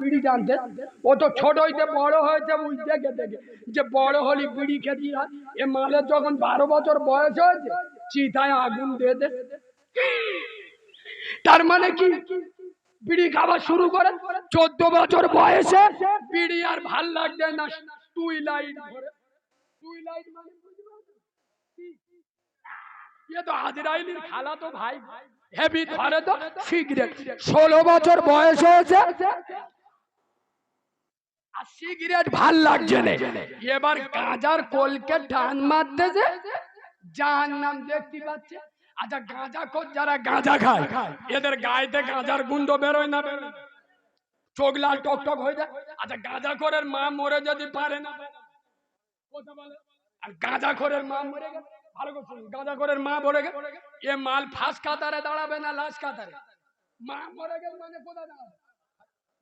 বিড়ি টানতে ও তো ছোট হইতে বড় হয়েছে ওই দেখে দেখে। যে বড় হলি বিড়ি খেতে হয়। এ মালের যখন বারো বছর বয়স হয়েছে, চিতায় আগুন দিয়ে দে। তার মানে কি? বিড়ি খাওয়া শুরু করে। চোদ্দ বছর বয়সে বিড়ি আর ভালো লাগছে না। টুই লাইট ধরে। টুই লাইট মানে তো আজরাইলির খালা তো ভাই। হেভি ধরে তো। সিগারেট। ষোলো বছর বয়স হয়েছে। আর সিগারেট ভালো লাগছে না। এবার গাঁজার কলকে টান মারতেছে যার নাম দেখতে পাচ্ছে। আচ্ছা গাঁজা খোর যারা গাঁজা খায় এদের গায়েতে গাঁজার গুন্ড বেরোয় না। বেরোয় চোখ লাল টক টক হয়ে যায়। আচ্ছা গাঁজা খোরের মা মরে যদি পারে না। আর গাঁজা খোরের মা মরে গেল ভালো করে গাঁজা খোরের মা মরে গেল এ মাল ফাঁস কাতারে দাঁড়াবে না লাশ কাতারে। মা মরে গেল মানে কোথায় দাঁড়াবে?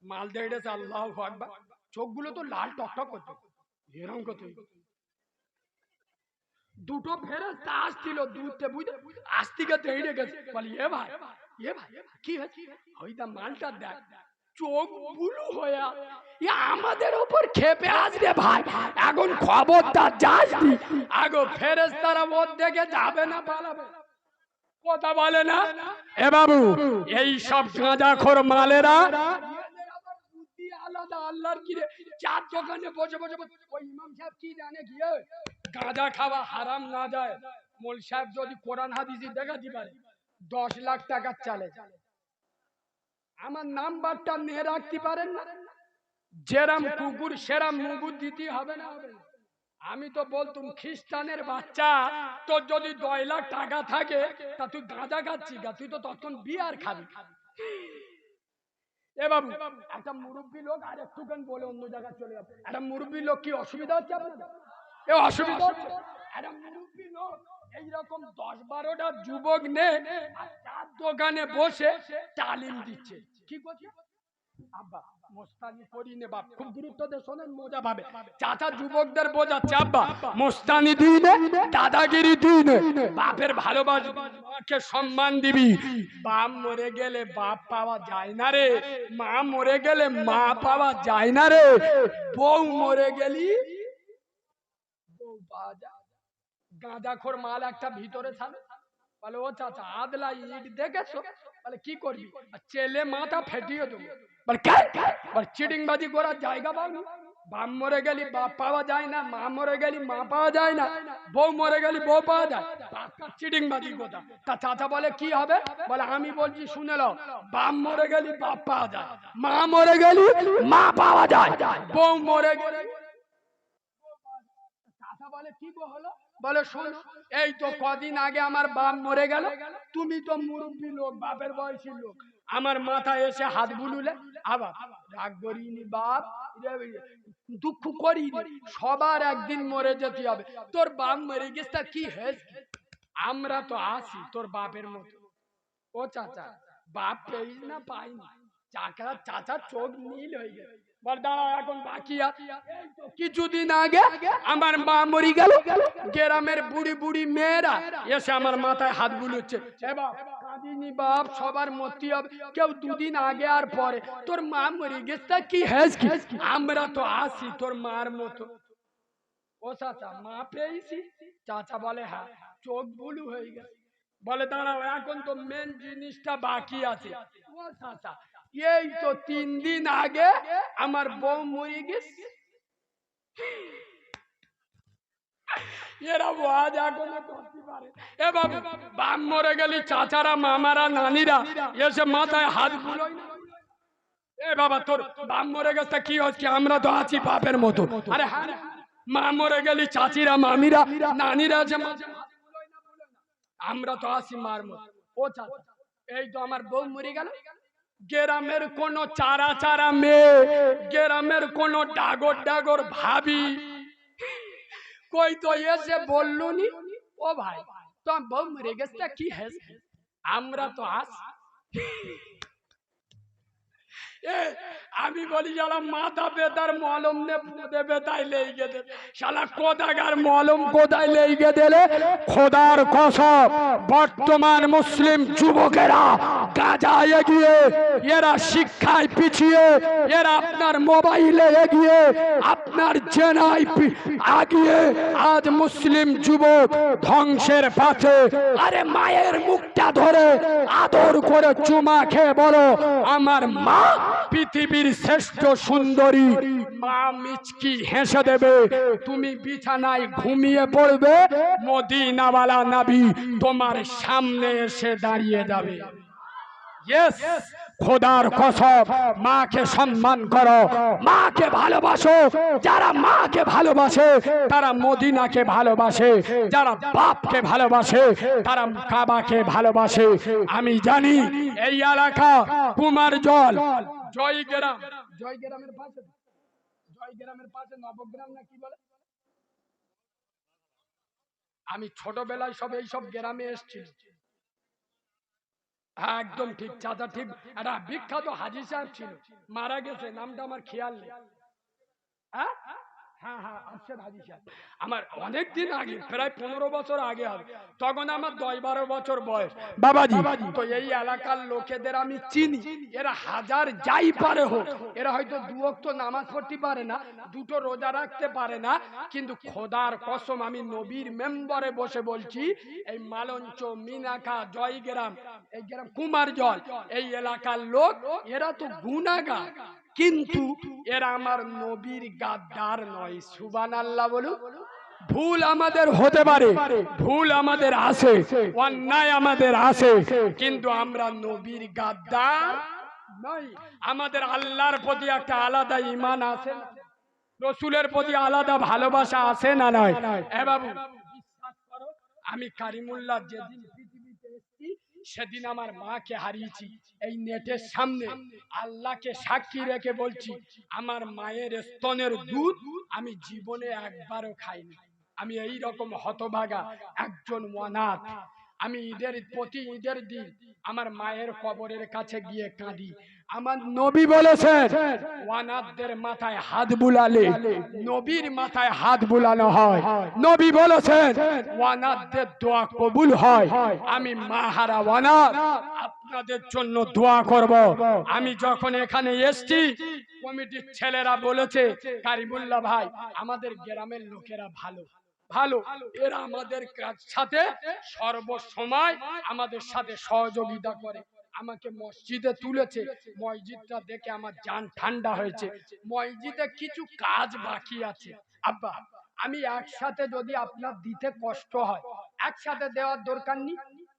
মাল দেড়েছে আল্লাহ আকবার। চোখগুলো তো লাল টকটক করছে। এরকম করছে দুটো ফেরেস্তা আসছিল দূরতে বুঝতে। আস্তিকে তেড়ে গেছে। বলি এ ভাই এ ভাই কি হয়েছে? মালটা দেখ চোখ বুলু হয়ে এ আমাদের ওপর খেপে আসবে ভাই। এখন খবরটা যাস আগো ফেরেস্তারা ওর দেখে যাবে না পালাবে। কথা বলে না? এ বাবু এই সব গাঁজাখোর মালেরা আলাদা আল্লাহর চার দোকানে বসে বসে ওই ইমাম সাহেব কি জানে? গাঁজা খাওয়া হারাম না যায় মোল সাহেব যদি কোরআন হাদিসি পারে, দশ লাখ টাকার চালে আমার নাম্বারটা নিয়ে রাখতে পারেন না যেরাম কুকুর, সেরাম মুগুর দিতে হবে না হবে? আমি তো বলতুম, খ্রিস্টানের বাচ্চা, তোর যদি দশ লাখ টাকা থাকে, তা তুই গাঁজা খাচ্ছি গা, তুই তো তখন বিয়ার খাবি এ বাবু একটা মুরব্বী লোক আর একটুখান বলে অন্য জায়গায় চলে যাবে একটা মুরব্বী লোক কি অসুবিধা হচ্ছে আপনাদের? এ অসুবিধা হচ্ছে। একটা মুরব্বী লোক এইরকম দশ বারোটা যুবক নে আর চার দোকানে বসে তালিম দিচ্ছে। কি করছে? আব্বা মোস্তানি করি বাপ খুব গুরুত্ব দিয়ে শোনেন মজা পাবে। চাচা যুবকদের বোঝাচ্ছে আব্বা মোস্তানি দিই নে দাদাগিরি দিই নে বাপের ভালোবাসাকে সম্মান দিবি। বাপ মরে গেলে বাপ পাওয়া যায় না রে। মা মরে গেলে মা পাওয়া যায় না রে। বউ মরে গেলি বউ পাওয়া যায় গাঁজাখোর মাল একটা ভিতরে থাকে বলে ও চাচা আদলা ইট দেখেছ? বলে কি করবি? চেলে মাথা ফেটিয়ে দেবো। বলে চিটিংবাজি করার জায়গা পাবি। বাপ মরে গেলি বাপ পাওয়া যায় না মা মরে গেলি মা পাওয়া যায় না বউ মরে গেলি বউ পাওয়া যায়। চিটিংবাজি কথা? তা চাচা বলে কি হবে? বলে আমি বলছি শুনে নাও বাপ মরে গেলি বাপ পাওয়া যায় মা মরে গেলি মা পাওয়া যায় বউ মরে গেলি চাচা বলে কি গো হলো? বলে, শোন, এই তো কদিন আগে আমার বাপ মরে গেল। তুমি তো মুরব্বী লোক, বাপের বয়সী লোক। আমার মাথায় এসে হাত বুলুলে। আবার রাগ করিনি বাপ দুঃখ করি সবার একদিন মরে যেতে হবে। তোর বাপ মরে গেছে, তা কি হয়েছে? আমরা তো আছি তোর বাপের মতো। ও চাচা, বাপ পেইস না পাইনি। চাকা চাচা চোখ নীল হয়ে গেছে। কিছুদিন আগে আমার মা মরি গেল। গ্রামের বুড়ি বুড়ি মেয়েরা এসে আমার মাথায় হাত বুলুচ্ছে। বাপ, সবার মরতে হবে। কেউ দুদিন আগে আর পরে। তোর মা মরি গেছে, তা কি হেস কি? আমরা তো আসি তোর মার মতো। ও চাচা, মা পেয়েছি। চাচা বলে হ্যাঁ চোখ বুলু হয়ে গেছে। বলে, দাঁড়াও, এখন তো মেন জিনিসটা বাকি আছে। ও চাচা এই তো তিন দিন আগে আমার বউ মরে গেছে। মরে গেছে, কি হচ্ছে? আমরা তো আছি বাপের মতো। আরে হ্যাঁ গেলি চাচিরা, মামিরা, নানিরা। আমরা তো আছি মার মতো। ও চাচা, এই তো আমার বউ মরে গেল। গ্রামের কোনো চারা চারা মেয়ে, গ্রামের কোনো ডাগর ডাগর ভাবি। কই তো এসে বললুনি ও ভাই তো বউ মরে গেছে কি হ্যাঁ আমরা তো আস এ, আমি বলি যারা মাথা বেতার মলম নে পুঁদে বেতায় লেগে দেবে শালা কোদাগার মলম কোদায় লেগে দিলে খোদার কসব বর্তমান মুসলিম যুবকেরা গাজা এগিয়ে এরা শিক্ষায় পিছিয়ে এরা আপনার মোবাইলে এগিয়ে আপনার জেনায় পি- আগিয়ে আজ মুসলিম যুবক ধ্বংসের পথে আরে মায়ের মুখটা ধরে আদর করে চুমা খেয়ে বলো আমার মা পৃথিবীর শ্রেষ্ঠ সুন্দরী। মা মিচকি হেসে দেবে, তুমি বিছানায় ঘুমিয়ে পড়বে, মদিনাওয়ালা নাবি তোমার সামনে এসে দাঁড়িয়ে যাবে। খোদার কসম, মাকে সম্মান করো, মাকে ভালোবাসো, যারা মাকে ভালোবাসে, তারা মদিনাকে ভালোবাসে, যারা বাপকে ভালোবাসে, তারা কাবাকে ভালোবাসে। আমি জানি এই এলাকা কুমার জল পাশে। পাশে নবগ্রাম না কি বলে? আমি ছোটবেলায় সব এইসব গ্রামে এসছি। হ্যাঁ একদম ঠিক, চাচা ঠিক। একটা বিখ্যাত হাজি সাহেব ছিল। মারা গেছে, নামটা আমার খেয়াল নেই। হ্যাঁ? হ্যাঁ হ্যাঁ আরশেদ হাজি সাহেব আমার অনেক দিন আগে প্রায় পনেরো বছর আগে হবে। তখন আমার দশ বারো বছর বয়স। বাবাজি। তো এই এলাকার লোকেদের আমি চিনি। এরা হাজার যাই পারে হোক। এরা হয়তো দু অক্ত নামাজ পড়তে পারে না দুটো রোজা রাখতে পারে না। কিন্তু খোদার কসম আমি নবীর মেম্বারে বসে বলছি এই মালঞ্চ মিনাকা জয়গ্রাম এই গ্রাম কুমার জল এই এলাকার লোক এরা তো গুনাগার কিন্তু এরা আমার নবীর গাদ্দার নয় সুবান আল্লাহ বলুন। ভুল আমাদের হতে পারে, ভুল আমাদের আছে, অন্যায় আমাদের আছে, কিন্তু আমরা নবীর গাদ্দার নয় আমাদের আল্লাহর প্রতি একটা আলাদা ইমান আছে, রসুলের প্রতি আলাদা ভালোবাসা আছে না নয় এ বাবু, বিশ্বাস করো, আমি কারিমুল্লাহ যেদিন সেদিন আমার মাকে হারিয়েছি। এই নেটের সামনে আল্লাহকে সাক্ষী রেখে বলছি, আমার মায়ের স্তনের দুধ আমি জীবনে একবারও খাইনি আমি এই রকম হতভাগা একজন অনাথ। আমি ঈদের প্রতি ঈদের দিন আমার মায়ের কবরের কাছে গিয়ে কাঁদি। আমার নবী বলেছেন ওয়ানাদদের মাথায় হাত বুলালে, নবীর মাথায় হাত বুলানো হয়। নবী বলেছেন ওয়ানাদদের দোয়া কবুল হয়। আমি মাহারা ওয়ানাদ আপনাদের জন্য দোয়া করব। আমি যখন এখানে এসছি, কমিটির ছেলেরা বলেছে, কারিমুল্লাহ ভাই, আমাদের গ্রামের লোকেরা ভালো ভালো। এরা আমাদের সাথে সর্বসময় আমাদের সাথে সহযোগিতা করে। আমাকে মসজিদে তুলেছে। মসজিদটা দেখে আমার জান ঠান্ডা হয়েছে। মসজিদে কিছু কাজ বাকি আছে। আব্বা, আমি একসাথে যদি আপনার দিতে কষ্ট হয়, একসাথে দেওয়ার দরকার নেই?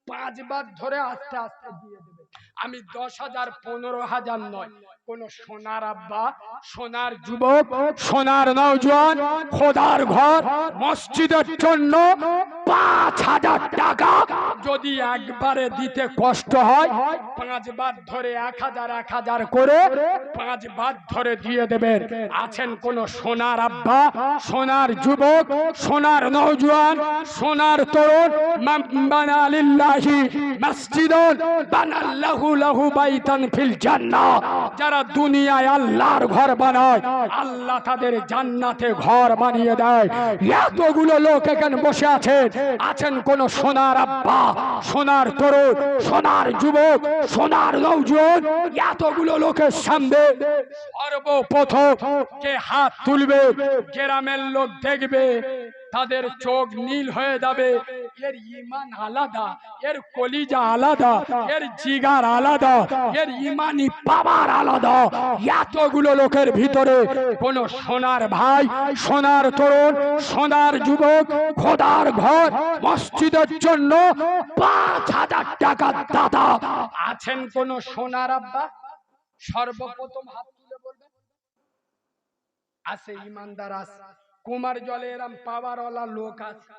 পাঁচবার ধরে আস্তে আস্তে দিয়ে দেবে। আমি দশ হাজার, পনেরো হাজার নয়। কোন সোনার আব্বা, সোনার যুবক, সোনার নৌজওয়ান খোদার ঘর, মসজিদের জন্য পাঁচ হাজার টাকা যদি একবারে দিতে কষ্ট হয়, পাঁচবার ধরে এক হাজার এক হাজার করে পাঁচবার ধরে দিয়ে দেবেন। আছেন কোন সোনার আব্বা, সোনার যুবক, সোনার নৌজওয়ান সোনার তরুণ মাম্বানা লিল্লাহি মসজিদুন বানাল্লাহু যারা দুনিয়ায় আল্লাহর ঘর বানায়, আল্লাহ তাদের জান্নাতে ঘর বানিয়ে দেয়। এতগুলো লোক এখানে বসে আছেন। আছেন কোন সোনার আব্বা, সোনার তরুণ, সোনার যুবক, সোনার নৌজন এতগুলো লোকের সামনে সর্বপ্রথম কে হাত তুলবে, গ্রামের লোক দেখবে। তাদের চোখ নীল হয়ে যাবে। এর ইমান আলাদা, এর কলিজা আলাদা, এর জিগার আলাদা, এর ইমানি পাওয়ার আলাদা। এতগুলো লোকের ভিতরে কোন সোনার ভাই, সোনার তরুণ, সোনার যুবক, খোদার ঘর, মসজিদের জন্য পাঁচ হাজার টাকা দাদা। আছেন কোন সোনার আব্বা? সর্বপ্রথম হাত তুলে বলবেন। আছে, ইমানদার আছে। কুমার জলে এরম পাওয়ারওয়ালা লোক আছে।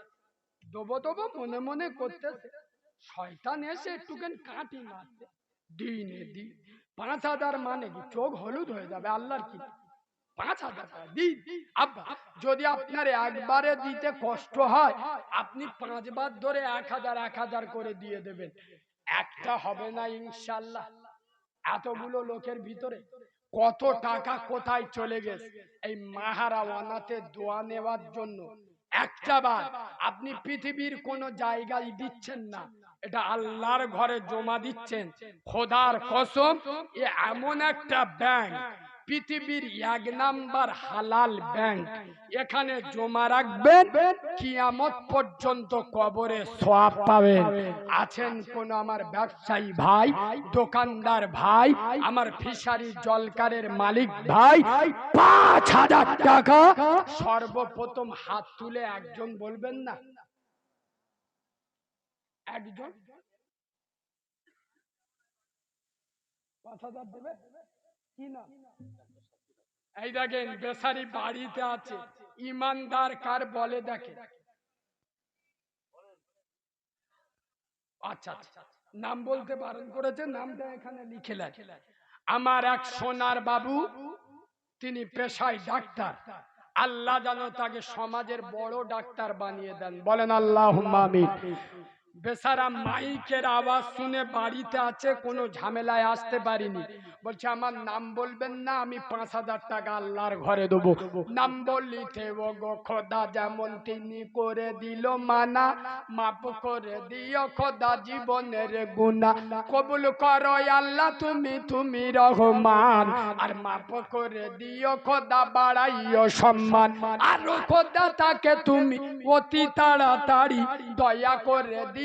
দেবো দেবো মনে মনে করতেছে, শয়তান এসে একটুখান কাটি মারতে দিনে দিন, পাঁচ হাজার মানে কি? চোখ হলুদ হয়ে যাবে, আল্লাহর কি? পাঁচ হাজার টাকা দিন। আব্বা, যদি আপনার একবারে দিতে কষ্ট হয়, আপনি পাঁচবার ধরে এক হাজার এক হাজার করে দিয়ে দেবেন। একটা হবে না ইনশাল্লাহ। এতগুলো লোকের ভিতরে কত টাকা কোথায় চলে গেছে? এই মাহারা ওয়ানাতে দোয়া নেওয়ার জন্য একটা বার আপনি পৃথিবীর কোন জায়গায় দিচ্ছেন না। এটা আল্লাহর ঘরে জমা দিচ্ছেন। খোদার কসম এ এমন একটা ব্যাংক পৃথিবীর এক নাম্বার হালাল ব্যাংক। এখানে জমা রাখবেন, কিয়ামত পর্যন্ত কবরে সোয়াব পাবেন। আছেন কোন আমার ব্যবসায়ী ভাই, দোকানদার ভাই, আমার ফিশারি জলকারের মালিক ভাই? পাঁচ হাজার টাকা। সর্বপ্রথম হাত তুলে একজন বলবেন না। একজন? পাঁচ হাজার দেবে এই দেখেন বেসারি বাড়িতে আছে। ইমানদার কার বলে দেখে? আচ্ছা আচ্ছা। নাম বলতে বারণ করেছে, নামটা এখানে লিখে আমার এক সোনার বাবু, তিনি পেশায় ডাক্তার। আল্লাহ জানো তাকে সমাজের বড় ডাক্তার বানিয়ে দেন। বলেন আল্লাহ বেচারা মাইকের আওয়াজ শুনে বাড়িতে আছে, কোনো ঝামেলায় আসতে পারিনি। বলছে, আমার নাম বলবেন না, আমি পাঁচ হাজার টাকা আল্লাহর ঘরে দেবো। নাম বললিতে ও গো খোদা, যেমন তিনি করে দিল মানা মাপ করে দিও খোদা জীবনের গুণা। কবুল করো আল্লাহ, তুমি তুমি রহমান। আর মাপ করে দিও খোদা, বাড়াইও সম্মান। আর খোদা তাকে তুমি অতি তাড়াতাড়ি দয়া করে দিও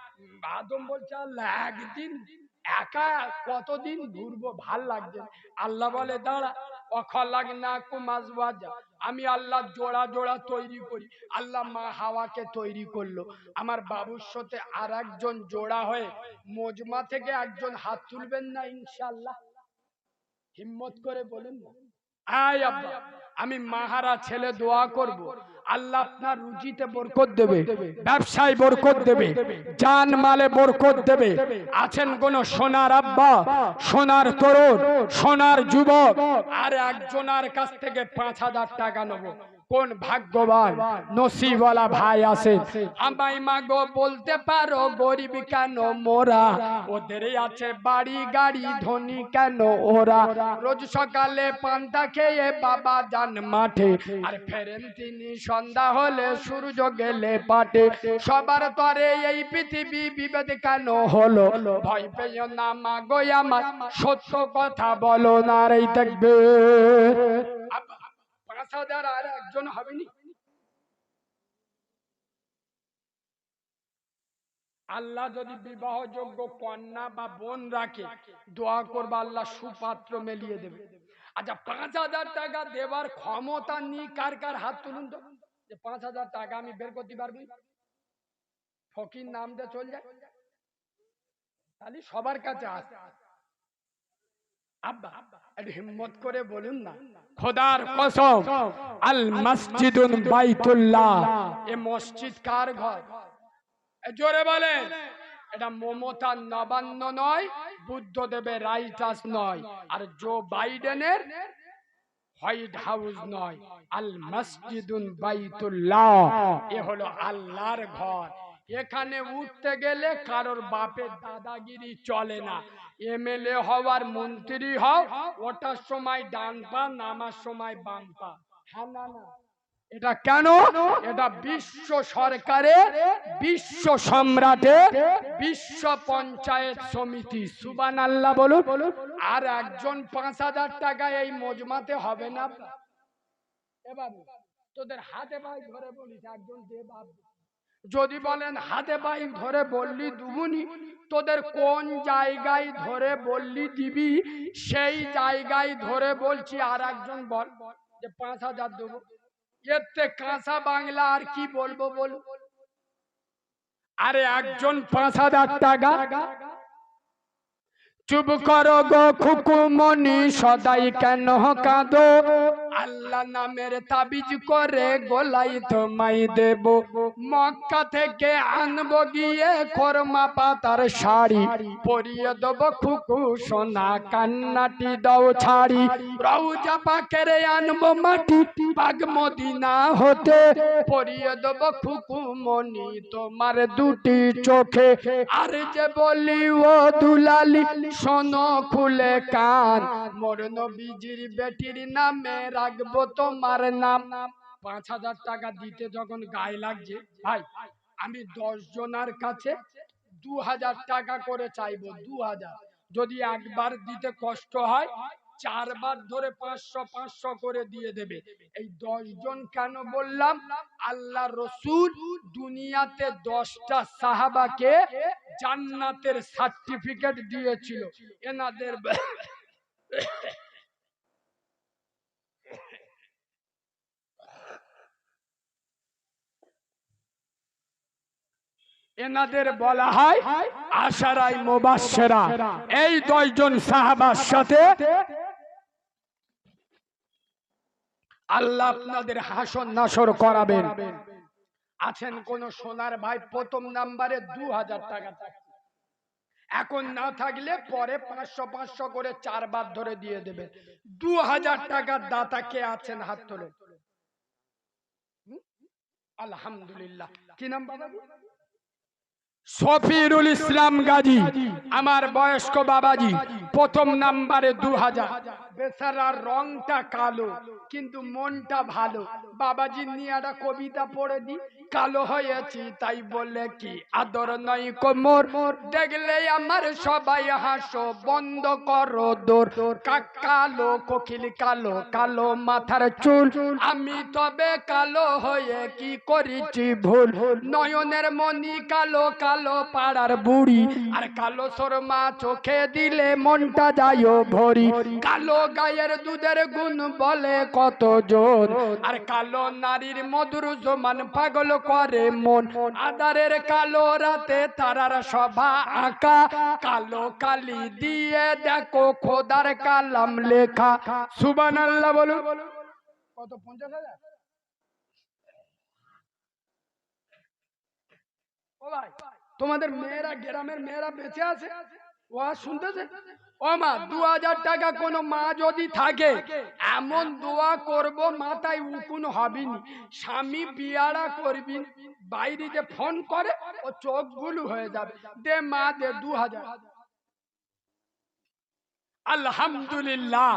আদম বলছে, আল্লাহ, একদিন একা কতদিন ঘুরবো? ভালো লাগছে আল্লাহ বলে, দাঁড়া অখলাকনাকুম আজওয়াজা আমি আল্লাহ জোড়া জোড়া তৈরি করি। আল্লাহ মা হাওয়াকে তৈরি করল। আমার বাবুর সাথে আর একজন জোড়া হয়ে মজমা থেকে একজন হাত তুলবেন না ইনশাল্লাহ হিম্মত করে বলেন না। আয় আমি মাহারা ছেলে দোয়া করব। আল্লাহ আপনার রুজিতে বরকত দেবে ব্যবসায় বরকত দেবে জান মালে বরকত দেবে। আছেন কোন সোনার আব্বা সোনার তরুণ সোনার যুবক আর একজনের কাছ থেকে পাঁচ হাজার টাকা নেব। কোন ভাগ্যবান নসিবওয়ালা ভাই আছে? আমায় মাগো বলতে পারো, গরিব কেন মোরা? ওদের আছে বাড়ি, গাড়ি, ধনী কেন ওরা? রোজ সকালে পান্তা খেয়ে বাবা যান মাঠে, আর ফেরেন তিনি সন্ধ্যা হলে সূর্য গেলে পাটে। সবার তরে এই পৃথিবী বিভেদ কেন হলো? ভয় পেও না মাগো আমার, সত্য কথা বলো না রে দেখবে। হাজার আর একজন হবেনি। আল্লাহ যদি বিবাহযোগ্য কন্যা বা বোন রাখে, দোয়া করবা আল্লাহ সুপাত্র মেলিয়ে দেবে। আচ্ছা পাঁচ হাজার টাকা দেবার ক্ষমতা নি কার কার হাত তুলুন তো? যে পাঁচ হাজার টাকা আমি বের করতে পারবি ফকির নাম দিয়ে চল যায়। তাহলে সবার কাছে আছে। আব্বা হিম্মত করে বলুন না। খোদার কসম আল মসজিদুন বাইতুল্লাহ। এ মসজিদ কার ঘর? এ জোরে বলেন। এটা মমতার নবান্ন নয় বুদ্ধদেবের রাইট হাউস নয় আর জো বাইডেনের হোয়াইট হাউস নয়। আল মসজিদুন বাইতুল্লাহ। এ হলো আল্লাহর ঘর। এখানে উঠতে গেলে কারোর বাপের দাদাগিরি চলে না। এমএলএ হওয়ার মন্ত্রী হও ওটার সময় ডান পা, নামার সময় বাম পা। হ্যাঁ এটা কেন? এটা বিশ্ব সরকারের, বিশ্ব সম্রাটের, বিশ্ব পঞ্চায়েত সমিতি। সুবান আল্লাহ বলুন। আর একজন পাঁচ হাজার টাকা এই মজমাতে হবে না। এবার তোদের হাতে ভাই ধরে বলিস, একজন দে বাপ যদি বলেন, হাতে পাই ধরে বললি দুবুনি তোদের কোন জায়গায় ধরে বললি দিবি? সেই জায়গায় ধরে বলছি আর একজন বল, যে পাঁচ হাজার দেবো। এতে কাঁচা বাংলা আর কি বলব বল? আরে একজন পাঁচ হাজার টাকা। চুপ করো গো খুকুমনি সদাই কেন কাঁদো? আল্লাহ নামের তাবিজ করে গোলাই তোমায় দেব। মক্কা থেকে আনব গিয়ে খরমা পাতার শাড়ি, পরিয়ে দেবো খুকু সোনা কান্নাটি দাও ছাড়ি। রৌজা পাকের আনব মাটি পাগ মদিনা হতে পরিয়ে দেবো খুকু মনি তোমার দুটি চোখে। আর যে বলি, ও দুলালি, শোনো খুলে কান, মোর নবীজির বেটির নামে রাখব তোমার নাম। পাঁচ হাজার টাকা দিতে যখন গায়ে লাগছে, ভাই, আমি দশ জনার কাছে দু হাজার টাকা করে চাইব, দু হাজার। যদি একবার দিতে কষ্ট হয়, চারবার ধরে পাঁচশো পাঁচশো করে দিয়ে দেবে। এই দশ জন কেন বললাম? আল্লাহ রসুল দুনিয়াতে দশটা সাহাবাকে জান্নাতের সার্টিফিকেট দিয়েছিল। এনাদের এনাদের বলা হয় আশারাই মোবাসেরা এই দশজন সাহাবার সাথে আল্লাহ আপনাদের হাসন নাসর করাবেন। আছেন কোন সোনার ভাই, প্রথম নাম্বারে দু হাজার টাকা। এখন না থাকলে পরে পাঁচশো পাঁচশো করে চারবার ধরে দিয়ে দেবে। দু হাজার টাকার দাতা কে আছেন হাত তোলে? আলহামদুলিল্লাহ। কি নাম বাবা? সফিরুল ইসলাম গাজী আমার বয়স্ক বাবাজি প্রথম নাম্বারে দু হাজার। বেচারার রংটা কালো কিন্তু মনটা ভালো। বাবাজি নিয়ে একটা কবিতা পড়ে দি কালো হয়েছি, তাই বলে কি আদর নয় কোমর? দেখলে আমার সবাই হাসো, বন্ধ করো দোর। কা- কালো, কোকিল কালো কালো মাথার চুল। আমি তবে কালো হয়ে কি করেছি ভুল? নয়নের মনি কালো কালো পাড়ার বুড়ি। আর কালো সরমা চোখে দিলে মনটা যায় ভরি। কালো গায়ের দুধের গুণ বলে কত জোর। আর কালো নারীর মধুর জমান পাগল করে মন। আদারের কালো রাতে তারার সভা আঁকা। কালো কালি দিয়ে দেখো খোদার কালাম লেখা। সুবান আল্লাহ বলুন। কত, পঞ্চাশ হাজার? তোমাদের মেয়েরা, গ্রামের মেয়েরা বেঁচে আছে? ও আর শুনতেছে? ও মা দু হাজার টাকা কোন মা যদি থাকে, এমন দোয়া মাথায় উকুন স্বামী বাইরে যে ফোন করে, ও চোখগুলো হয়ে যাবে। দে মা, দে দু হাজার আলহামদুলিল্লাহ।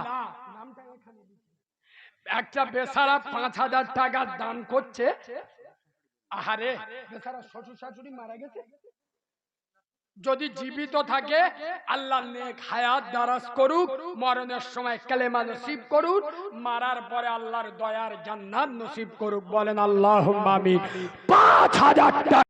একটা বেসারা পাঁচ হাজার টাকা দান করছে। আহারে, বেচারা শ্বশুর শাশুড়ি মারা গেছে? যদি জীবিত থাকে আল্লাহ নেক হায়াত দারাজ করুক মরণের সময় কালেমা নসিব করুক মারার পরে আল্লাহর দয়ার জান্নাত নসিব করুক। বলেন আল্লাহ পাঁচ হাজার টাকা